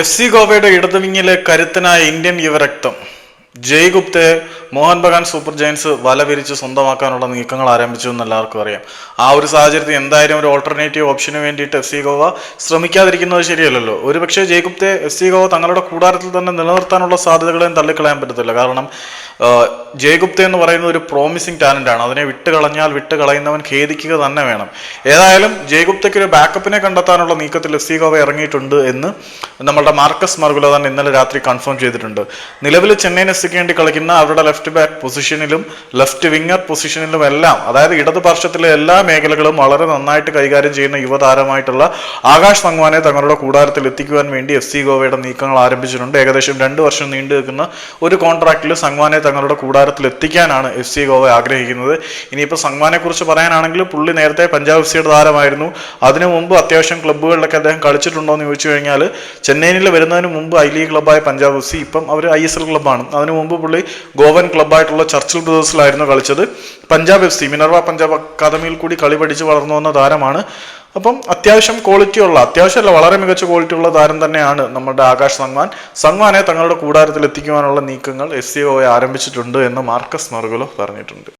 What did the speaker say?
F C ഗോവയുടെ ഇടതുവിങ്ങിലെ കരുത്തനായ ഇന്ത്യൻ യുവരക്തം. ജയ് ഗുപ്തയെ മോഹൻ ബഗാൻ സൂപ്പർ ജയൻസ് വല വിരിച്ച് സ്വന്തമാക്കാനുള്ള നീക്കങ്ങൾ ആരംഭിച്ചു എന്ന് എല്ലാവർക്കും അറിയാം. ആ ഒരു സാഹചര്യത്തിൽ എന്തായാലും ഒരു ഓൾട്ടർനേറ്റീവ് ഓപ്ഷന് വേണ്ടിയിട്ട് എഫ് സി ഗോവ ശ്രമിക്കാതിരിക്കുന്നത് ശരിയല്ലല്ലോ. ഒരുപക്ഷെ ജയ് ഗുപ്തയെ എഫ് സി ഗോവ തങ്ങളുടെ കൂടാരത്തിൽ തന്നെ നിലനിർത്താനുള്ള സാധ്യതകളെയും തള്ളിക്കളയാൻ പറ്റത്തില്ല. കാരണം ജയ്ഗുപ്ത ജയ് ഗുപ്ത എന്ന് പറയുന്ന ഒരു പ്രോമിസിങ് ടാലന്റ് ആണ്. അതിനെ വിട്ട് കളഞ്ഞാൽ കളയുന്നവൻ ഖേദിക്കുക തന്നെ വേണം. ഏതായാലും ജയ് ഗുപ്തയ്ക്ക് ഒരു ബാക്കപ്പിനെ കണ്ടെത്താനുള്ള നീക്കത്തിൽ എഫ് സി ഗോവ ഇറങ്ങിയിട്ടുണ്ട് എന്ന് നമ്മളുടെ മാർക്കസ് മർഗുല തന്നെ ഇന്നലെ രാത്രി കൺഫേം ചെയ്തിട്ടുണ്ട്. നിലവിൽ ചെന്നൈയിൻ എഫ് സിക്ക് വേണ്ടി കളിക്കുന്ന അവരുടെ ലെഫ്റ്റ് ബാക്ക് പൊസിഷനിലും ലെഫ്റ്റ് വിങ്ങർ പൊസിഷനിലും എല്ലാം അതായത് ഇടതുപക്ഷത്തിലെ എല്ലാ മേഖലകളും വളരെ നന്നായിട്ട് കൈകാര്യം ചെയ്യുന്ന യുവതാരമായിട്ടുള്ള ആകാശ് സംഗ്വാനെ തങ്ങളുടെ കൂടാരത്തിൽ എത്തിക്കുവാൻ വേണ്ടി എഫ് സി ഗോവയുടെ നീക്കങ്ങൾ ആരംഭിച്ചിട്ടുണ്ട്. ഏകദേശം രണ്ട് വർഷം നീണ്ടു നിൽക്കുന്ന ഒരു കോൺട്രാക്റ്റിൽ സംഗ്വാനെ തങ്ങളുടെ കൂടാരത്തിൽ എത്തിക്കാനാണ് എഫ് സി ഗോവ ആഗ്രഹിക്കുന്നത്. ഇനിയിപ്പോൾ സംഗ്വാനെ കുറിച്ച് പറയാനാണെങ്കിൽ പുള്ളി നേരത്തെ പഞ്ചാബ് എഫ് സിയുടെ താരമായിരുന്നു. അതിനു മുമ്പ് അത്യാവശ്യം ക്ലബ്ബുകളിലൊക്കെ അദ്ദേഹം കളിച്ചിട്ടുണ്ടോ എന്ന് ചോദിച്ചു കഴിഞ്ഞാൽ ചെന്നൈയിൽ വരുന്നതിന് മുമ്പ് ഐ ലീഗ് ക്ലബ്ബായ പഞ്ചാബ് എഫ് സി ഇപ്പം അവർ ഐ എസ് എൽ ക്ലബ്ബാണ് അതിനു മുമ്പ് പുള്ളി ഗോവൻ ക്ലബ്ബായിട്ടുള്ള ചർച്ചിൽ ബ്രദേഴ്സിലായിരുന്നു കളിച്ചത്. Punjab F C Minerva Punjab അക്കാദമിയിൽ കൂടി കളി പഠിച്ച് വളർന്നു വന്ന താരമാണ്. അപ്പം അത്യാവശ്യം ക്വാളിറ്റി ഉള്ള അത്യാവശ്യമല്ല വളരെ മികച്ച ക്വാളിറ്റി ഉള്ള താരം തന്നെയാണ് നമ്മുടെ ആകാശ് സംഗ്വാൻ സംഗ്വാനെ തങ്ങളുടെ കൂടാരത്തിൽ എത്തിക്കുവാനുള്ള നീക്കങ്ങൾ എസ് സി ഒ ആരംഭിച്ചിട്ടുണ്ട് എന്ന് മാർക്കസ് മറുകലോ പറഞ്ഞിട്ടുണ്ട്.